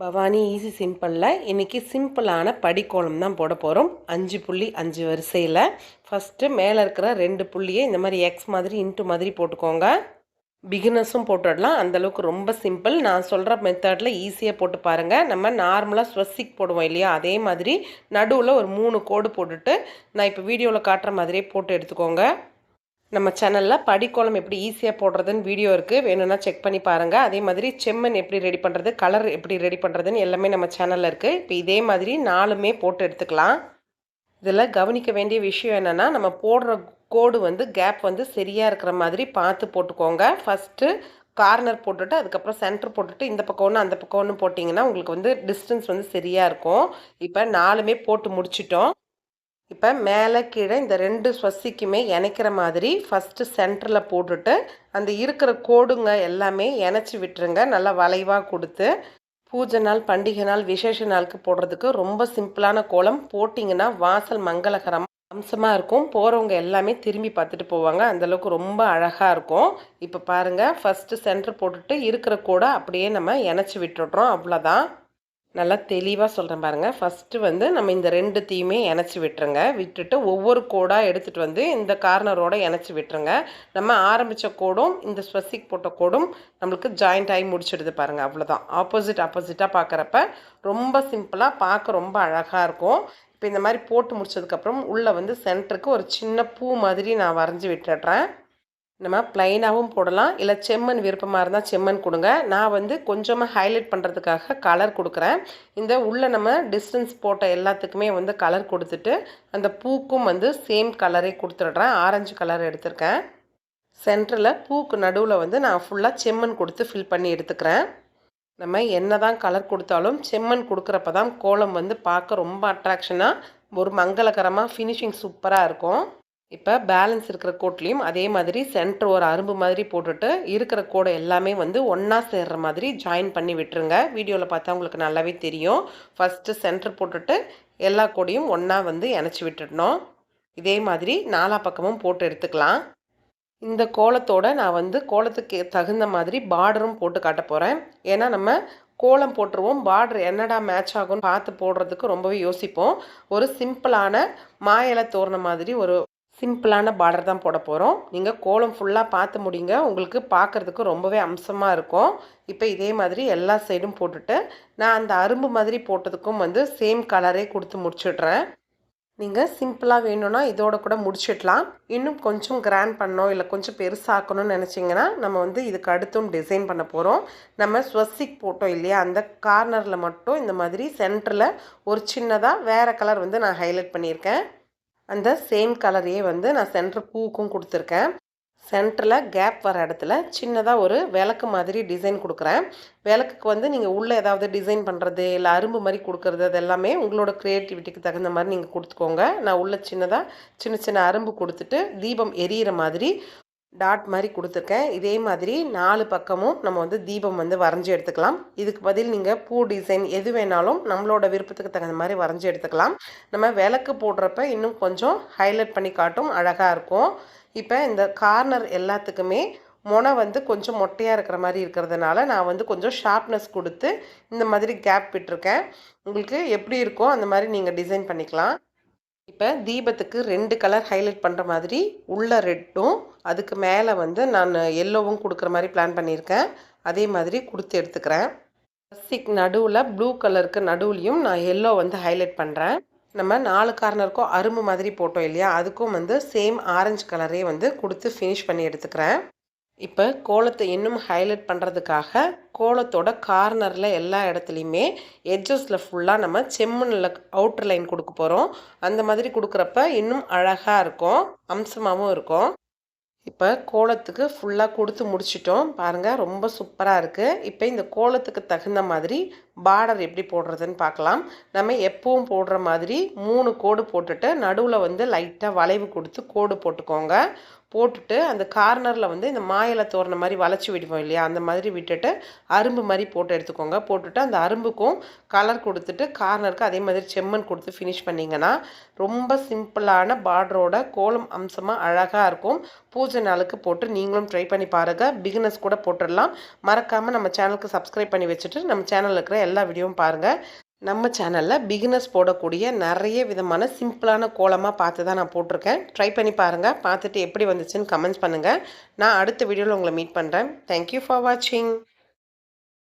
Bhavani easy சிம்பிளில் இன்றைக்கி சிம்பிளான படிக்கோலம் தான் போட போகிறோம் அஞ்சு புள்ளி அஞ்சு வரிசையில். ஃபஸ்ட்டு மேலே இருக்கிற ரெண்டு புள்ளியை இந்த மாதிரி எக்ஸ் மாதிரி இன்ட்டு மாதிரி போட்டுக்கோங்க. பிகினர்ஸும் போட்டுடலாம். அந்தளவுக்கு ரொம்ப சிம்பிள் நான் சொல்கிற மெத்தடில் ஈஸியாக போட்டு பாருங்கள் நம்ம நார்மலாக ஸ்வஸ்திக் போடுவோம் இல்லையா? அதே மாதிரி நடுவில் ஒரு மூணு கோடு போட்டுட்டு நான் இப்போ வீடியோவில் காட்டுற மாதிரியே போட்டு எடுத்துக்கோங்க. நம்ம சேனலில் படிக்கோளம் எப்படி ஈஸியாக போடுறதுன்னு வீடியோ இருக்குது வேணும்னா செக் பண்ணி பாருங்கள் அதே மாதிரி செம்மண் எப்படி ரெடி பண்ணுறது கலர் எப்படி ரெடி பண்ணுறதுன்னு எல்லாமே நம்ம சேனலில் இருக்குது இப்போ இதே மாதிரி நாலுமே போட்டு எடுத்துக்கலாம். இதில் கவனிக்க வேண்டிய விஷயம் என்னென்னா நம்ம போடுற கோடு வந்து கேப் வந்து சரியாக இருக்கிற மாதிரி பார்த்து போட்டுக்கோங்க. ஃபஸ்ட்டு கார்னர் போட்டுட்டு அதுக்கப்புறம் சென்டர் போட்டுட்டு இந்த பக்கம் ஒன்று அந்த பக்கம் ஒன்று போட்டிங்கன்னா உங்களுக்கு வந்து டிஸ்டன்ஸ் வந்து சரியாக இருக்கும். இப்போ நாலுமே போட்டு முடிச்சிட்டோம். இப்போ மேலே கீழே இந்த ரெண்டு ஸ்வசிக்குமே இணைக்கிற மாதிரி ஃபஸ்ட்டு சென்டரில் போட்டுட்டு அந்த இருக்கிற கோடுங்க எல்லாமே இணைச்சி விட்டுருங்க. நல்லா வளைவாக கொடுத்து பூஜை நாள் பண்டிகை நாள் விசேஷ நாளுக்கு போடுறதுக்கு ரொம்ப சிம்பிளான கோலம். போட்டிங்கன்னா வாசல் மங்களகரம் அம்சமாக இருக்கும். போகிறவங்க எல்லாமே திரும்பி பார்த்துட்டு போவாங்க. அந்தளவுக்கு ரொம்ப அழகாக இருக்கும். இப்போ பாருங்கள் ஃபஸ்ட்டு சென்டர் போட்டுட்டு இருக்கிற கூட அப்படியே நம்ம இணைச்சி விட்டுடுறோம். அவ்வளோதான் நல்லா தெளிவாக சொல்கிறேன் பாருங்கள் ஃபஸ்ட்டு வந்து நம்ம இந்த ரெண்டுத்தையுமே இணைச்சி விட்டுருங்க. விட்டுட்டு ஒவ்வொரு கோடாக எடுத்துகிட்டு வந்து இந்த கார்னரோடு இணைச்சி விட்டுருங்க. நம்ம ஆரம்பித்த கோடும் இந்த ஸ்பெசிக் போட்ட கோடும் நம்மளுக்கு ஜாயிண்ட் ஆகி முடிச்சிடுது பாருங்கள் அவ்வளோதான் ஆப்போசிட் ஆப்போசிட்டாக பார்க்குறப்ப ரொம்ப சிம்பிளாக பார்க்க ரொம்ப அழகாக இருக்கும். இப்போ இந்த மாதிரி போட்டு முடிச்சதுக்கப்புறம் உள்ளே வந்து சென்டருக்கு ஒரு சின்ன பூ மாதிரி நான் வரைஞ்சி விட்டுடுறேன் நம்ம ப்ளைனாகவும் போடலாம். இல்லை செம்மண் விருப்பமாக இருந்தால் செம்மண் கொடுங்க. நான் வந்து கொஞ்சமாக ஹைலைட் பண்ணுறதுக்காக கலர் கொடுக்குறேன். இந்த உள்ளே நம்ம டிஸ்டன்ஸ் போட்ட எல்லாத்துக்குமே வந்து கலர் கொடுத்துட்டு அந்த பூக்கும் வந்து சேம் கலரே கொடுத்துட்றேன். ஆரஞ்சு கலர் எடுத்திருக்கேன். சென்டரில் பூக்கு நடுவில் வந்து நான் ஃபுல்லாக செம்மண் கொடுத்து ஃபில் பண்ணி எடுத்துக்கிறேன். நம்ம என்ன தான் கலர் கொடுத்தாலும் செம்மண் கொடுக்குறப்ப தான் கோலம் வந்து பார்க்க ரொம்ப அட்ராக்ஷனாக ஒரு மங்களகரமாக ஃபினிஷிங் சூப்பராக இருக்கும். இப்போ பேலன்ஸ் இருக்கிற கோட்லேயும் அதே மாதிரி சென்டர் ஒரு அரும்பு மாதிரி போட்டுட்டு இருக்கிற கோடை எல்லாமே வந்து ஒன்றா சேர்கிற மாதிரி ஜாயின் பண்ணி விட்டுருங்க. வீடியோவில் பார்த்தா உங்களுக்கு நல்லாவே தெரியும். ஃபஸ்ட்டு சென்டர் போட்டுட்டு எல்லா கோடையும் ஒன்றா வந்து இணைச்சி விட்டுடணும். இதே மாதிரி நாலா பக்கமும் போட்டு எடுத்துக்கலாம். இந்த கோலத்தோட நான் வந்து கோலத்துக்கு தகுந்த மாதிரி பார்டரும் போட்டு காட்ட போகிறேன் ஏன்னா நம்ம கோலம் போட்டுருவோம். பார்டர் என்னடா மேட்ச் ஆகும்னு பார்த்து போடுறதுக்கு ரொம்பவே யோசிப்போம். ஒரு சிம்பிளான மாயலை தோரண மாதிரி ஒரு சிம்பிளான பார்டர் தான் போட போகிறோம் நீங்கள் கோலம் ஃபுல்லாக பார்த்து முடிங்க. உங்களுக்கு பார்க்குறதுக்கு ரொம்பவே அம்சமாக இருக்கும். இப்போ இதே மாதிரி எல்லா சைடும் போட்டுட்டு நான் அந்த அரும்பு மாதிரி போட்டதுக்கும் வந்து சேம் கலரே கொடுத்து முடிச்சிடுறேன். நீங்கள் சிம்பிளாக வேணும்னா இதோட கூட முடிச்சிடலாம். இன்னும் கொஞ்சம் கிராண்ட் பண்ணோம் இல்லை கொஞ்சம் பெருசாக்கணும்னு நினச்சிங்கன்னா நம்ம வந்து இதுக்கு அடுத்தும் டிசைன் பண்ண போகிறோம் நம்ம ஸ்வஸ்திக் போட்டோம் இல்லையா? அந்த கார்னரில் மட்டும் இந்த மாதிரி சென்டரில் ஒரு சின்னதாக வேறு கலர் வந்து நான் ஹைலைட் பண்ணியிருக்கேன். அந்த சேம் கலரையே வந்து நான் சென்டர் பூவுக்கும் கொடுத்துருக்கேன். சென்டரில் கேப் வர இடத்துல சின்னதாக ஒரு விளக்கு மாதிரி டிசைன் கொடுக்குறேன். விளக்குக்கு வந்து நீங்கள் உள்ளே ஏதாவது டிசைன் பண்ணுறது இல்லை அரும்பு மாதிரி கொடுக்கறது அது எல்லாமே உங்களோட க்ரியேட்டிவிட்டிக்கு தகுந்த மாதிரி நீங்கள் கொடுத்துக்கோங்க. நான் உள்ளே சின்னதாக சின்ன சின்ன அரும்பு கொடுத்துட்டு தீபம் எரியிற மாதிரி டாட் மாதிரி கொடுத்துருக்கேன். இதே மாதிரி நாலு பக்கமும் நம்ம வந்து தீபம் வந்து வரைஞ்சி எடுத்துக்கலாம். இதுக்கு பதில் நீங்கள் பூ டிசைன் எது வேணாலும் நம்மளோட விருப்பத்துக்கு தகுந்த மாதிரி வரைஞ்சி எடுத்துக்கலாம். நம்ம விளக்கு போடுறப்ப இன்னும் கொஞ்சம் ஹைலைட் பண்ணி காட்டும் அழகாக இருக்கும். இப்போ இந்த கார்னர் எல்லாத்துக்குமே முனை வந்து கொஞ்சம் மொட்டையாக இருக்கிற மாதிரி இருக்கிறதுனால நான் வந்து கொஞ்சம் ஷார்ப்னஸ் கொடுத்து இந்த மாதிரி கேப் விட்டுருக்கேன். உங்களுக்கு எப்படி இருக்கோ அந்த மாதிரி நீங்கள் டிசைன் பண்ணிக்கலாம். இப்போ தீபத்துக்கு ரெண்டு கலர் ஹைலைட் பண்ணுற மாதிரி உள்ள ரெட்டும் அதுக்கு மேலே வந்து நான் எல்லோவும் கொடுக்குற மாதிரி பிளான் பண்ணியிருக்கேன் அதே மாதிரி கொடுத்து எடுத்துக்கிறேன். ப்ளஸ்டிக் நடுவில் ப்ளூ கலருக்கு நடுவுலையும் நான் எல்லோ வந்து ஹைலைட் பண்ணுறேன் நம்ம நாலு கார்னருக்கும் அரும்பு மாதிரி போட்டோம் இல்லையா? அதுக்கும் வந்து சேம் ஆரஞ்சு கலரே வந்து கொடுத்து ஃபினிஷ் பண்ணி எடுத்துக்கிறேன். இப்போ கோலத்தை இன்னும் ஹைலைட் பண்ணுறதுக்காக கோலத்தோட கார்னரில் எல்லா இடத்துலையுமே எட்ஜஸில் ஃபுல்லாக நம்ம செம்மண்ணில் அவுட்ரு லைன் கொடுக்க போகிறோம் அந்த மாதிரி கொடுக்குறப்ப இன்னும் அழகாக இருக்கும் அம்சமாகவும் இருக்கும். இப்போ கோலத்துக்கு ஃபுல்லாக கொடுத்து முடிச்சிட்டோம். பாருங்கள் ரொம்ப சூப்பராக இருக்குது இப்போ இந்த கோலத்துக்கு தகுந்த மாதிரி பார்டர் எப்படி போடுறதுன்னு பார்க்கலாம். நம்ம எப்பவும் போடுற மாதிரி மூணு கோடு போட்டுட்டு நடுவில் வந்து லைட்டாக வளைவு கொடுத்து கோடு போட்டுக்கோங்க. போட்டுட்டு அந்த கார்னரில் வந்து இந்த மாயில தோறின மாதிரி வளைச்சி விடுவோம் இல்லையா? அந்த மாதிரி விட்டுட்டு அரும்பு மாதிரி போட்டு எடுத்துக்கோங்க. போட்டுட்டு அந்த அரும்புக்கும் கலர் கொடுத்துட்டு கார்னருக்கு அதே மாதிரி செம்மண் கொடுத்து ஃபினிஷ் பண்ணிங்கன்னா ரொம்ப சிம்பிளான பார்டரோட கோலம் அம்சமாக அழகாக இருக்கும். பூஜை நாளுக்கு போட்டு நீங்களும் ட்ரை பண்ணி பாருங்கள் பிகினஸ் கூட போட்டுடலாம். மறக்காமல் நம்ம சேனலுக்கு சப்ஸ்கிரைப் பண்ணி வச்சுட்டு நம்ம சேனலில் இருக்கிற எல்லா வீடியோவும் பாருங்கள் நம்ம சேனலில் பிகினர்ஸ் போடக்கூடிய நிறைய விதமான சிம்பிளான கோலமாக பார்த்து தான் நான் போட்டிருக்கேன். ட்ரை பண்ணி பாருங்கள் பார்த்துட்டு எப்படி வந்துச்சுன்னு கமெண்ட்ஸ் பண்ணுங்கள் நான் அடுத்த வீடியோவில் உங்களை மீட் பண்ணுறேன் தேங்க்யூ ஃபார் வாட்சிங்